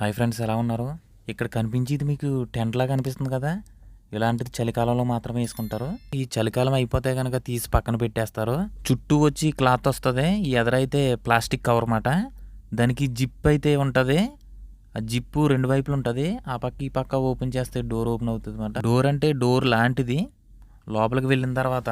Hi friends ఎలా ఉన్నారు? ఇక్కడ కనిపించేది మీకు టెంట్ లాగా అనిపిస్తుంది కదా? ఇలాంటిది చలికాలంలో మాత్రమే వేసుకుంటారు. ఈ చలికాలం అయిపోతే కనుక తీసి పక్కన పెట్టేస్తారు. చుట్టూ వచ్చి క్లాత్ వస్తుంది. ఈ ఎదరైతే ప్లాస్టిక్ కవర్ మాట. దానికి జిప్ అయితే ఉంటుంది. ఆ జిప్పు రెండు వైపులు ఉంటుంది. ఆ పక్క ఈ పక్క ఓపెన్ చేస్తే డోర్ ఓపెన్ అవుతుంది అనమాట డోర్ అంటే డోర్ లాంటిది. లోపలికి వెళ్ళిన తర్వాత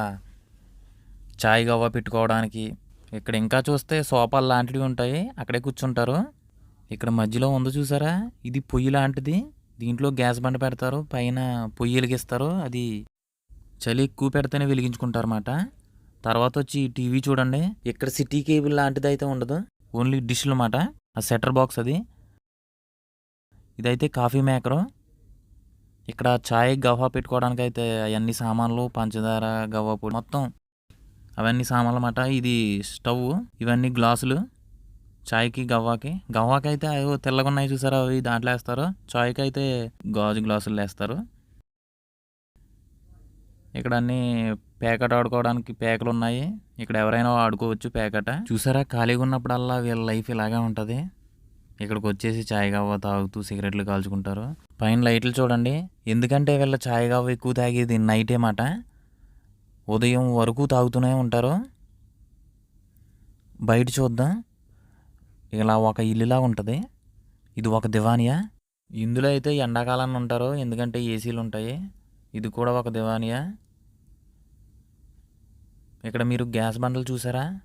చాయ్ గవ్వ పెట్టుకోవడానికి. ఇక్కడ ఇంకా చూస్తే సోఫాలు లాంటివి ఉంటాయి. అక్కడే కూర్చుంటారు. ఇక్కడ మధ్యలో ఉందో చూసారా? ఇది పొయ్యి లాంటిది. దీంట్లో గ్యాస్ బండ పెడతారు పైన పొయ్యి వెలిగిస్తారు. అది చలి ఎక్కువ పెడితేనే వెలిగించుకుంటారన్నమాట. తర్వాత వచ్చి టీవీ చూడండి. ఇక్కడ సిటీ కేబుల్ లాంటిది అయితే ఉండదు. ఓన్లీ డిష్లు అన్నమాట. ఆ సెటర్ బాక్స్ అది. ఇదైతే కాఫీ మేకరు. ఇక్కడ చాయ్ గవ్వ పెట్టుకోవడానికి అయితే అవన్నీ సామాన్లు పంచదార గవ్వ పొడి మొత్తం అవన్నీ సామాన్లు అన్నమాట. ఇది స్టవ్. ఇవన్నీ గ్లాసులు. చాయ్కి గవ్వాకి. గవ్వాకి అయితే అవి తెల్లగా ఉన్నాయి చూసారా అవి దాంట్లో వేస్తారు. చాయ్కి అయితే గాజు గ్లాసులు వేస్తారు. ఇక్కడ అన్ని పేకట ఆడుకోవడానికి పేకలు ఉన్నాయి. ఇక్కడ ఎవరైనా ఆడుకోవచ్చు పేకట చూసారా ఖాళీగా ఉన్నప్పుడల్లా వీళ్ళ లైఫ్ ఇలాగే ఉంటుంది. ఇక్కడికి వచ్చేసి చాయ్ గవ్వ తాగుతూ సిగరెట్లు కాల్చుకుంటారు. పైన లైట్లు చూడండి. ఎందుకంటే వీళ్ళ చాయ్ గవ్వ ఎక్కువ తాగేది నైటే మాట. ఉదయం వరకు తాగుతూనే ఉంటారు. బయట చూద్దాం. ఇలా ఒక ఇల్లులా ఉంటుంది. ఇది ఒక దివానియా. ఇందులో అయితే ఎండాకాలాన్ని ఉంటారు. ఎందుకంటే ఏసీలు ఉంటాయి. ఇది కూడా ఒక దివానియా. ఇక్కడ మీరు గ్యాస్ బండలు చూసారా?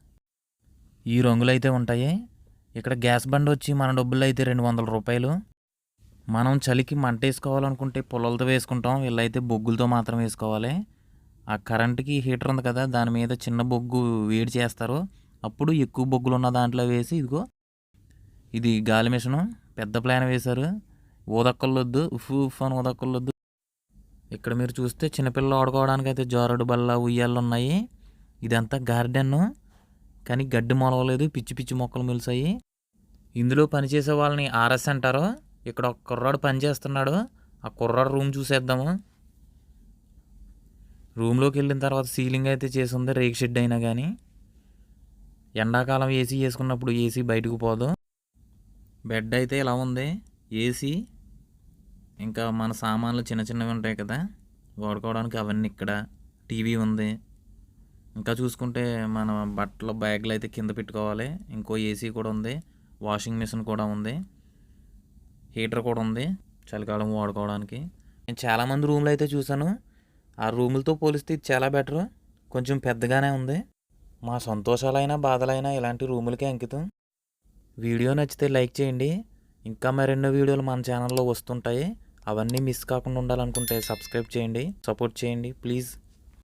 ఈ రంగులు అయితే ఉంటాయి. ఇక్కడ గ్యాస్ బండ వచ్చి మన డబ్బులు అయితే రెండు వందల రూపాయలు. మనం చలికి మంట వేసుకోవాలనుకుంటే పొలాలతో వేసుకుంటాం. వీళ్ళైతే బొగ్గులతో మాత్రం వేసుకోవాలి. ఆ కరెంట్కి హీటర్ ఉంది కదా దాని మీద చిన్న బొగ్గు వేడి చేస్తారు. అప్పుడు ఎక్కువ బొగ్గులు ఉన్న దాంట్లో వేసి ఇదిగో ఇది గాలి మిషను. పెద్ద ప్లాన్ వేశారు. ఊదక్కర్లొద్దు. ఉఫ్ ఉఫ్ అని ఊదక్కర్లొద్దు. ఇక్కడ మీరు చూస్తే చిన్నపిల్లలు ఆడుకోవడానికి అయితే జారుడు బల్ల ఉయ్యాలు ఉన్నాయి ఇదంతా గార్డెన్. కానీ గడ్డి మొలవలేదు. పిచ్చి పిచ్చి మొక్కలు మొలిసాయి. ఇందులో పనిచేసే వాళ్ళని ఆర్ఎస్ అంటారు. ఇక్కడ ఒక కుర్రాడు పని చేస్తున్నాడు ఆ కుర్రాడు రూమ్ చూసేద్దాము. రూమ్లోకి వెళ్ళిన తర్వాత సీలింగ్ అయితే చేసి ఉంది. రేక్ షెడ్ అయినా కానీ ఎండాకాలం ఏసీ వేసుకున్నప్పుడు ఏసీ బయటకు పోదు. బెడ్ అయితే ఇలా ఉంది. ఏసీ ఇంకా మన సామాన్లు చిన్న చిన్నవి ఉంటాయి కదా. వాడుకోవడానికి అవన్నీ ఇక్కడ. టీవీ ఉంది. ఇంకా చూసుకుంటే మన బట్టల బ్యాగ్లు అయితే కింద పెట్టుకోవాలి. ఇంకో ఏసీ కూడా ఉంది. వాషింగ్ మిషన్ కూడా ఉంది. హీటర్ కూడా ఉంది. చలికాలం వాడుకోవడానికి. నేను చాలామంది రూమ్లు అయితే చూశాను. ఆ రూములతో పోలిస్తే ఇది చాలా బెటర్. కొంచెం పెద్దగానే ఉంది. మా సంతోషాలైనా బాధలైనా ఇలాంటి రూములకే అంకితం. వీడియో నచ్చితే లైక్ చేయండి. ఇంకా మరెన్నో వీడియోలు మన ఛానల్లో వస్తుంటాయి. అవన్నీ మిస్ కాకుండా ఉండాలనుకుంటే సబ్స్క్రైబ్ చేయండి. సపోర్ట్ చేయండి. ప్లీజ్.